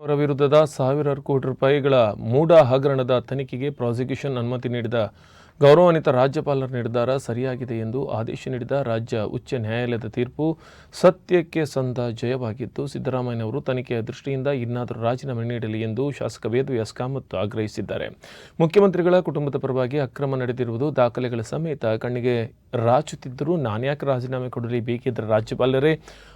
ಅವರ ವಿರುದ್ಧದ ಸಾವಿರಾರು ಕೋಟಿ ರೂಪಾಯಿಗಳ ಮೂಡ ಹಗರಣದ ತನಿಖೆಗೆ ಪ್ರಾಸಿಕ್ಯೂಷನ್ ಅನುಮತಿ ನೀಡಿದ ಗೌರವಾನ್ವಿತ ರಾಜ್ಯಪಾಲರ ನಿರ್ಧಾರ ಸರಿಯಾಗಿದೆ ಎಂದು ಆದೇಶ ನೀಡಿದ ರಾಜ್ಯ ಉಚ್ಚ ನ್ಯಾಯಾಲಯದ ತೀರ್ಪು ಸತ್ಯಕ್ಕೆ ಸಂದ ಜಯವಾಗಿದ್ದು, ಸಿದ್ದರಾಮಯ್ಯನವರು ತನಿಖೆಯ ದೃಷ್ಟಿಯಿಂದ ಇನ್ನಾದರೂ ರಾಜೀನಾಮೆ ನೀಡಲಿ ಎಂದು ಶಾಸಕ ವೇದವ್ಯಾಸ್ ಕಾಮತ್ ಆಗ್ರಹಿಸಿದ್ದಾರೆ. ಮುಖ್ಯಮಂತ್ರಿಗಳ ಕುಟುಂಬದ ಪರವಾಗಿ ಅಕ್ರಮ ನಡೆದಿರುವುದು ದಾಖಲೆಗಳ ಸಮೇತ ಕಣ್ಣಿಗೆ ರಾಚುತ್ತಿದ್ದರೂ ನಾನ್ಯಾಕೆ ರಾಜೀನಾಮೆ ಕೊಡಲಿ ಬೇಕಿದ್ದರೆ ರಾಜ್ಯಪಾಲರೇ?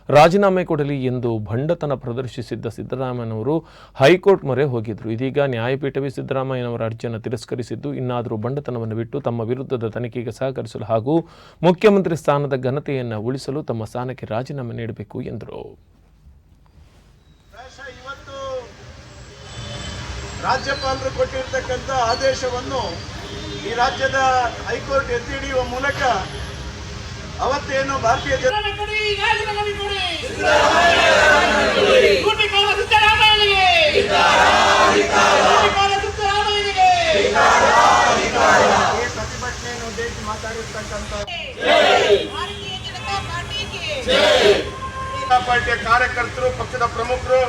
ರಾಜೀನಾಮೆ ಕೊಡಲಿ ಎಂದು ಭಂಡತನ ಪ್ರದರ್ಶಿಸಿದ್ದ ಸಿದ್ದರಾಮಯ್ಯನವರು ಹೈಕೋರ್ಟ್ ಮೊರೆ ಹೋಗಿದ್ರು. ಇದೀಗ ನ್ಯಾಯಪೀಠವೇ ಸಿದ್ದರಾಮಯ್ಯನವರ ಅರ್ಜಿಯನ್ನು ತಿರಸ್ಕರಿಸಿದ್ದು, ಇನ್ನಾದರೂ ಬಂಡತನವನ್ನು ಬಿಟ್ಟು ತಮ್ಮ ವಿರುದ್ಧದ ತನಿಖೆಗೆ ಸಹಕರಿಸಲು ಹಾಗೂ ಮುಖ್ಯಮಂತ್ರಿ ಸ್ಥಾನದ ಘನತೆಯನ್ನು ಉಳಿಸಲು ತಮ್ಮ ಸ್ಥಾನಕ್ಕೆ ರಾಜೀನಾಮೆ ನೀಡಬೇಕು ಎಂದರು. ರಾಜ್ಯಪಾಲರು ಕೊಟ್ಟಿರ್ತಕ್ಕಂಥ ಆದೇಶವನ್ನು ಈ ರಾಜ್ಯದ ಹೈಕೋರ್ಟ್ ಎತ್ತಿ ಹಿಡಿಯುವ ಮೂಲಕ ಅವತ್ತೇನು ಭಾರತೀಯ ಈ ಪ್ರತಿಭಟನೆಯನ್ನು ಉದ್ದೇಶಿಸಿ ಮಾತಾಡಿರ್ತಕ್ಕಂಥ ಭಾರತೀಯ ಜನತಾ ಪಾರ್ಟಿಗೆ. ಜನತಾ ಪಾರ್ಟಿಯ ಕಾರ್ಯಕರ್ತರು ಪಕ್ಷದ ಪ್ರಮುಖರು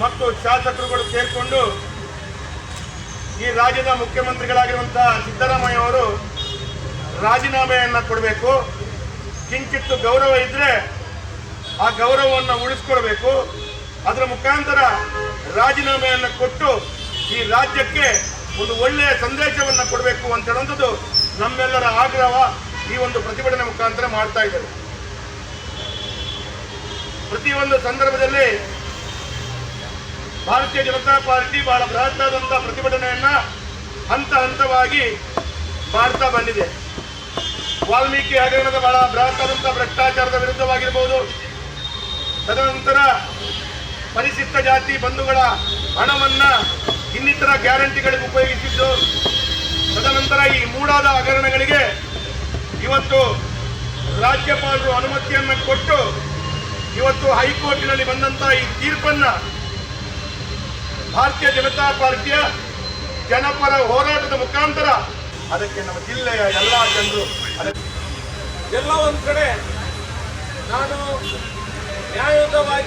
ಮತ್ತು ಶಾಸಕರುಗಳು ಸೇರಿಕೊಂಡು ಈ ರಾಜ್ಯದ ಮುಖ್ಯಮಂತ್ರಿಗಳಾಗಿರುವಂತಹ ಸಿದ್ದರಾಮಯ್ಯ ಅವರು ರಾಜೀನಾಮೆಯನ್ನು ಕೊಡಬೇಕು. ಕಿಂಚಿತ್ತು ಗೌರವ ಇದ್ರೆ ಆ ಗೌರವವನ್ನು ಉಳಿಸ್ಕೊಡ್ಬೇಕು. ಅದರ ಮುಖಾಂತರ ರಾಜೀನಾಮೆಯನ್ನು ಕೊಟ್ಟು ಈ ರಾಜ್ಯಕ್ಕೆ ಒಂದು ಒಳ್ಳೆಯ ಸಂದೇಶವನ್ನು ಕೊಡಬೇಕು ಅಂತ ಹೇಳುವಂಥದ್ದು ನಮ್ಮೆಲ್ಲರ ಆಗ್ರಹ ಈ ಒಂದು ಪ್ರತಿಭಟನೆ ಮುಖಾಂತರ ಮಾಡ್ತಾ ಇದ್ದಾರೆ ಪ್ರತಿಯೊಂದು ಸಂದರ್ಭದಲ್ಲಿ ಭಾರತೀಯ ಜನತಾ ಪಾರ್ಟಿ ಬಹಳ ಬೃಹತ್ತಾದಂಥ ಪ್ರತಿಭಟನೆಯನ್ನ ಹಂತ ಹಂತವಾಗಿ ಮಾಡ್ತಾ ಬಂದಿದೆ. ವಾಲ್ಮೀಕಿ ಹಗರಣದ ಬಹಳ ಬೃಹತ್ತಾದಂಥ ಭ್ರಷ್ಟಾಚಾರದ ವಿರುದ್ಧವಾಗಿರ್ಬೋದು. ತದನಂತರ ಪರಿಶಿಷ್ಟ ಜಾತಿ ಬಂಧುಗಳ ಹಣವನ್ನ ಇನ್ನಿತರ ಗ್ಯಾರಂಟಿಗಳಿಗೆ ಉಪಯೋಗಿಸಿದ್ದು, ತದನಂತರ ಈ ಮೂಡಾದ ಹಗರಣಗಳಿಗೆ ಇವತ್ತು ರಾಜ್ಯಪಾಲರು ಅನುಮತಿಯನ್ನು ಕೊಟ್ಟು ಇವತ್ತು ಹೈಕೋರ್ಟಿನಲ್ಲಿ ಬಂದಂತಹ ಈ ತೀರ್ಪನ್ನ ಭಾರತೀಯ ಜನತಾ ಪಾರ್ಟಿಯ ಜನಪರ ಹೋರಾಟದ ಮುಖಾಂತರ ಅದಕ್ಕೆ ನಮ್ಮ ಜಿಲ್ಲೆಯ ಎಲ್ಲಾ ಜನರು ಅದಕ್ಕೆ ಎಲ್ಲ ಒಂದು ಕಡೆ ನಾನು ನ್ಯಾಯಯುತವಾಗಿ